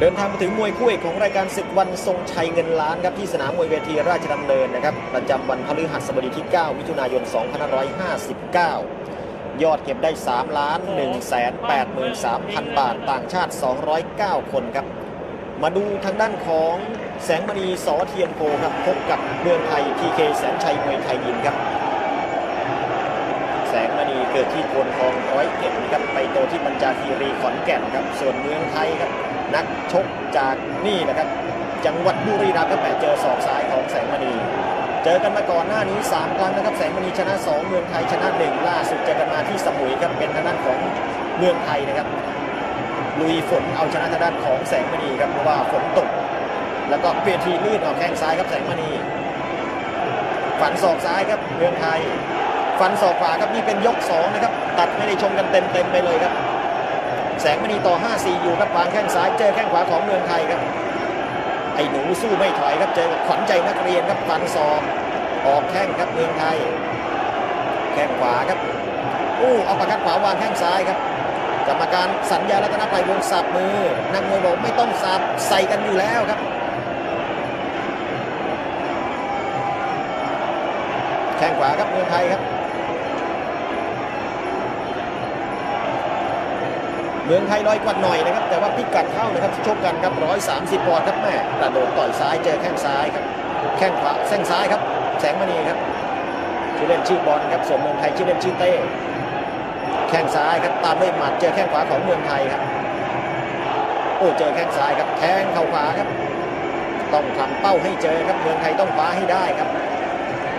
เดินทางมาถึงมวยคู่เอกของรายการศึกวันทรงชัยเงินล้านครับที่สนามมวยเวทีราชดำเนินนะครับประจำวันพฤหัสบดีที่ 9 มิถุนายน 2559 ยอดเก็บได้ 3 ล้าน 1 8 3 0 0 0 บาท ต่างชาติ 209 คนครับ มาดูทางด้านของแสงมณีสอเทียนโพครับพบกับเมืองไทยพีเคแสนชัยมวยไทยยิมครับ เกิดที่โพนทองร้อยเอ็ดครับไปโตที่บัญจาคีรีขอนแก่นครับส่วนเมืองไทยครับนักชกจากนี่นะครับ จังหวัดบุรีรัมย์ครับแหมเจอศอกซ้ายของแสงมณี เจอกันมาก่อนหน้านี้ 3 ครั้งนะครับ แสงมณีชนะ 2 เมืองไทยชนะ 1 ล่าสุดเจอกันมาที่สมุยครับเป็นทางด้านของเมืองไทยนะครับ ลุยฝนเอาชนะทางด้านของแสงมณีครับเพราะว่าฝนตก แล้วก็เวทีลื่นออกแข้งซ้ายครับแสงมณีฝันศอกซ้ายครับเมืองไทย ฟันศอกขวาครับนี่เป็นยกสองนะครับตัดไม่ได้ชมกันเต็มเต็มไปเลยครับ แสงมณีต่อ 5-4 อยู่ครับวางแข้งซ้ายเจอแข้งขวาของเมืองไทยครับไอ้หนูสู้ไม่ถอยครับเจอกับขวัญใจนักเรียนครับฟันศอกออกแข้งครับเมืองไทย แข้งขวาครับอู้เอาปากกัดขวาวางแข้งซ้ายครับกรรมการสัญญารัตนภัยวงสับมือนักมวยบอกไม่ต้องสับใส่กันอยู่แล้วครับ แข้งขวาครับเมืองไทยครับ เมืองไทยน้อยกว่าหน่อยนะครับ แต่ว่าพิกัดเท่านะครับชกกันครับ 130ปอนด์ครับแม่กระโดดต่อยซ้ายเจอแข้งซ้ายครับ แข้งขวาแข้งซ้ายครับ แสงมณีครับชื่อเล่นชื่อบอลครับส่วนเมืองไทยชื่อเล่นชื่อเต้แข้งซ้ายครับตามด้วยหมัดเจอแข้งขวาของเมืองไทยครับโอ้เจอแข้งซ้ายครับแทงเข่าขวาครับ ต้องทำเป้าให้เจอครับเมืองไทยต้องคว้าให้ได้ครับ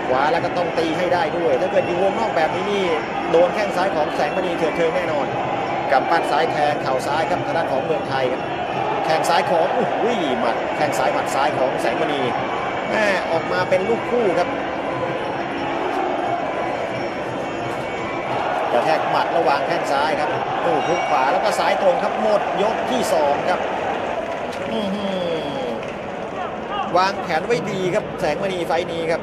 ขวาแล้วก็ต้องตีให้ได้ด้วย ถ้าเกิดอยู่วงนอกแบบนี้นี่โดนแข้งซ้ายของแสงมณีเถื่อนเทิงแน่นอน กำปั้นซ้ายแทงเข่าซ้ายครับทางด้านของเมืองไทยครับแข้งซ้ายของอุ้ยหมัดแข้งซ้ายหมัดซ้ายของแสงมณีแม่ออกมาเป็นลูกคู่ครับกระแทกหมัดระหว่างแข้งซ้ายครับโอ้หุกขวาแล้วก็ซ้ายตรงครับหมดยกที่สองครับวางแผนไว้ดีครับแสงมณีไฟนี้ครับ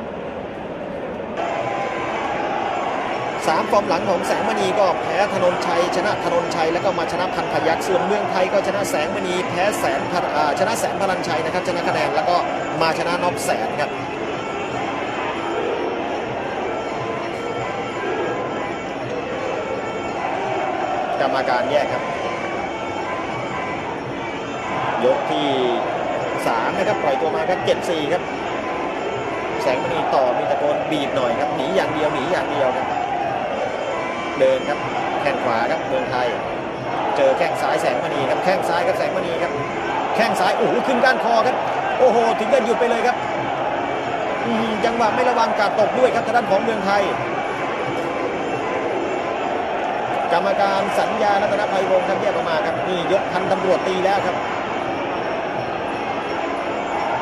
สามฟอร์มหลังของแสงมณีก็แพ้ธนนชัย ชนะธนนชัยแล้วก็มาชนะพันพยักษ์ส่วนเมืองไทยก็ชนะแสงมณีแพ้แสนชนะแสนพลันชัยนะครับชนะคะแนนแล้วก็มาชนะน็อกแสนครับกรรมการแยกครับ ยกที่สามนะครับ ปล่อยตัวมาครับเจ็ดสี่ครับ แสงมณีต่อมีตะโกนบีบหน่อยครับ หนีอย่างเดียว หนีอย่างเดียวครับ เดินครับแข้งขวาครับเมืองไทย เจอแข้งซ้ายแสงมณีครับแข้งซ้ายครับแสงมณีครับแข้งซ้ายโอ้โหขึ้นก้านคอครับโอ้โหถึงกับหยุดไปเลยครับอืมจังหวะไม่ระวังกาดตกด้วยครับทางด้านของเมืองไทย กรรมการสัญญารัตนภัยวงศ์ครับแยกออกมาครับนี่ยกพันตำรวจตีแล้วครับ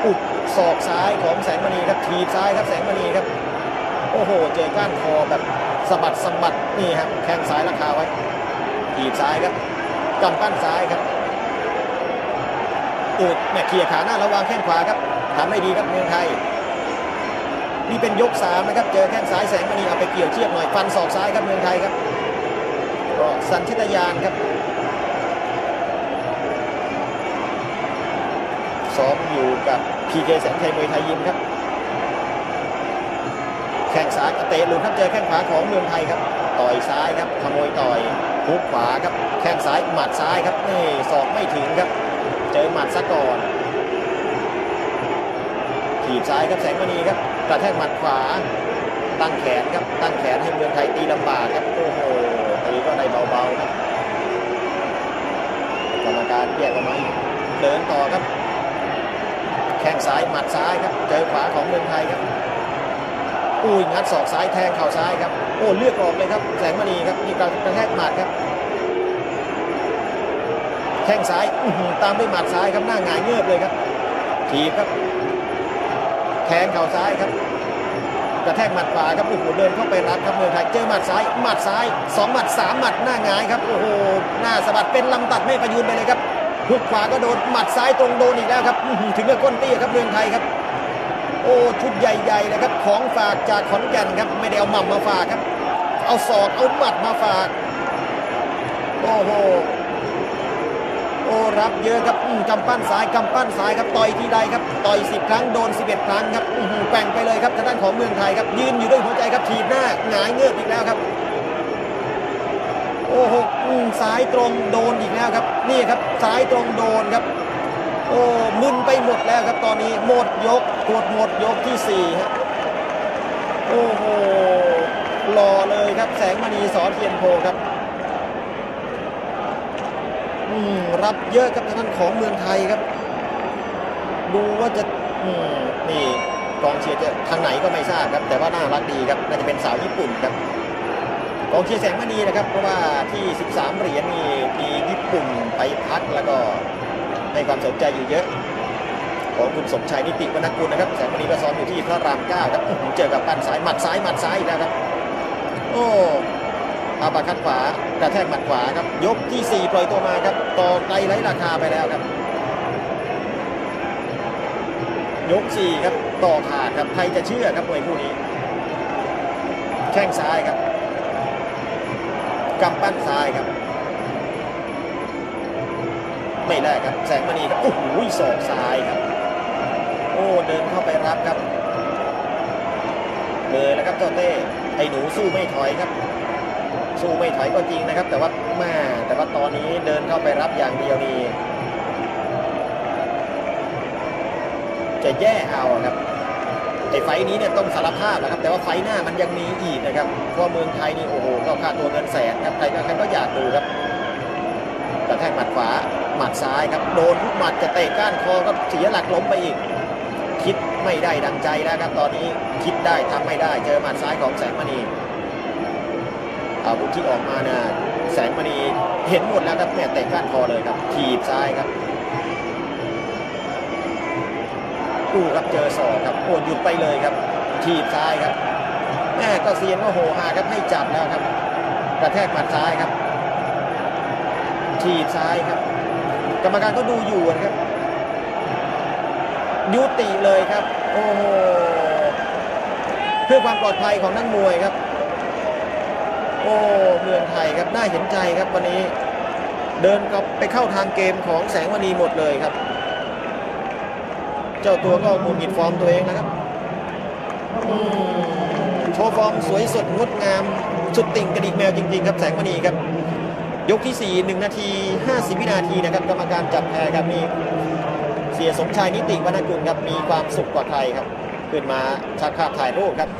อุดศอกซ้ายของแสงมณีครับถีบซ้ายครับแสงมณีครับ โอ้โห เจอก้านคอแบบสะบัดสะบัด นี่ครับแข้งซ้ายราคาไว้ถีบซ้ายครับกำปั้นซ้ายครับอืดแม่เขี่ยขาหน้าระวางแข้งขวาครับทำได้ดีครับเมืองไทยนี่เป็นยกสามนะครับเจอแข้งซ้ายแสงมณีเอาไปเกี่ยวเชือกหน่อยฟันศอกซ้ายครับเมืองไทยครับก็สัญชตาญาณครับซ้อมอยู่กับพีเคแสนชัยมวยไทยยิมครับ แข้งซ้ายเตะหลุดครับเจอแข้งขวาของเมืองไทยครับ ต่อยซ้ายครับขโมยต่อยฮุกขวาครับแข้งซ้ายหมัดซ้ายครับนี่ศอกไม่ถึงครับ เจอหมัดซะก่อนถีบซ้ายครับแสงมณีครับกระแทกหมัดขวา ตั้งแขนครับตั้งแขนให้เมืองไทยตีลำบากครับโอ้โหตีก็ได้เบาๆครับกรรมการแยกออกมาเดินต่อครับ แข้งซ้ายหมัดซ้ายครับ เจอขวาของเมืองไทยครับ อุ้ยงัดศอกซ้ายแทงเข่าซ้ายครับโอ้เลือดออกเลยครับแสงมณีครับนี่การกระแทกหมัดครับแข้งซ้ายตามด้วยหมัดซ้ายครับหน้าหงายเงือบเลยครับถีบครับแทงเข่าซ้ายครับกระแทกหมัดขวาครับโอ้โหเดินเข้าไปรับครับเมืองไทยเจอหมัดซ้ายหมัดซ้ายสองหมัดสามหมัดหน้าหงายครับโอ้โหหน้าสะบัดเป็นลำตัดไม่ประยูนไปเลยครับหุกขวาก็โดนหมัดซ้ายตรงโดนอีกแล้วครับอื้อหือถึงกับก้นเตี้ยครับเมืองไทยครับ โอ้ชุดใหญ่ๆนะครับของฝากจากขอนแก่นครับไม่ได้เอาหม่ำมาฝากครับ เอาศอกเอาหมัดมาฝากโอ้โหโอ้รับเยอะครับอืมกำปั้นซ้ายกำปั้นซ้ายครับต่อยทีใดครับต่อย10 ครั้งโดน 11 ครั้งครับอือหือแกว่งไปเลยครับทางด้านของเมืองไทยครับยืนอยู่ด้วยหัวใจครับถีบหน้าหงายเงือบอีกแล้วครับโอ้โหอืมซ้ายตรงโดนอีกแล้วครับ นี่ครับซ้ายตรงโดนครับ โอ้มึนไปหมดแล้วครับตอนนี้หมดยกกดหมดยกที่สี่ฮะโอ้โหหล่อเลยครับแสงมณีสอเทียนโพครับอืมรับเยอะครับทางด้านของเมืองไทยครับ ดูว่าจะอืมนี่กองเชียร์จะทางไหนก็ไม่ทราบครับ แต่ว่าน่ารักดีครับน่าจะเป็นสาวญี่ปุ่นครับกองเชียร์แสงมณีนะครับ เพราะว่าที่ 13 เหรียญนี่มีญี่ปุ่นไปพักแล้วก็ ให้ความสนใจอยู่เยอะของคุณสมชายนิติวรรณกุลนะครับแสงมณีก็ซ้อมอยู่ที่พระราม9ครับเจอกับปั้นซ้ายหมัดซ้ายหมัดซ้ายอีกแล้วครับ โอ้อาปาคัดขวากระแทกหมัดขวาครับ ยกที่ 4 ปล่อยตัวมาครับต่อไกลไร้ราคาไปแล้วครับ ยก 4 ครับต่อขาดครับใครจะเชื่อครับมวยคู่นี้ แข้งซ้ายครับกำปั้นซ้ายครับ ไม่แลกครับแสงมณีครับโอ้โหศอกซ้ายครับ โอ้เดินเข้าไปรับครับเลยแล้วครับเจ้าเต้ไอ้หนูสู้ไม่ถอยครับ สู้ไม่ถอยก็จริงนะครับ แต่ว่าแม่แต่ว่าตอนนี้เดินเข้าไปรับอย่างเดียวนี่จะแย่เอาครับไอ้ไฟนี้เนี่ยต้องสารภาพนะครับ แต่ว่าไฟหน้ามันยังมีอีกนะครับเพราะเมืองไทยนี่โอ้โหก็ค่าตัวเงินแสนครับใครก็ใครก็อยากดูครับ ระแทกหมัดขวาหมัดซ้ายครับโดนทุกหมัดจะเตะก้านคอก็เสียหลักล้มไปอีก คิดไม่ได้ดังใจแล้วครับตอนนี้คิดได้ทำไม่ได้เจอหมัดซ้ายของแสงมณีอาวุธที่ออกมาเนี่ยแสงมณีเห็นหมดแล้วครับเนี่เตะก้านคอเลยครับถีบซ้ายครับดูครับเจอศอกครับโอ้หยุดไปเลยครับถีบซ้ายครับแม่ก็เซียนก็โหหาครับให้จับแล้วครับกระแทกหมัดซ้ายครับ ถีบซ้ายครับ กรรมการก็ดูอยู่นะครับ ยุติเลยครับ โอ้โหเพื่อความปลอดภัยของนักมวยครับ โอ้เมืองไทยครับน่าเห็นใจครับวันนี้ เดินกับไปเข้าทางเกมของแสงมณีหมดเลยครับ เจ้าตัวก็มุนหิดฟอร์มตัวเองนะครับโชว์ฟอร์มสวยสดงดงาม สุดติ่งกระดิกแมวจริง ๆ ครับแสงมณีครับ ยกที่ 4 1 นาที 50 วินาทีนะครับกรรมการจับแพ้ครับมีเสียสมชายนิติวรรณกุลครับมีความสุขกว่าใครครับ ขึ้นมาชักภาพถ่ายรูปครับ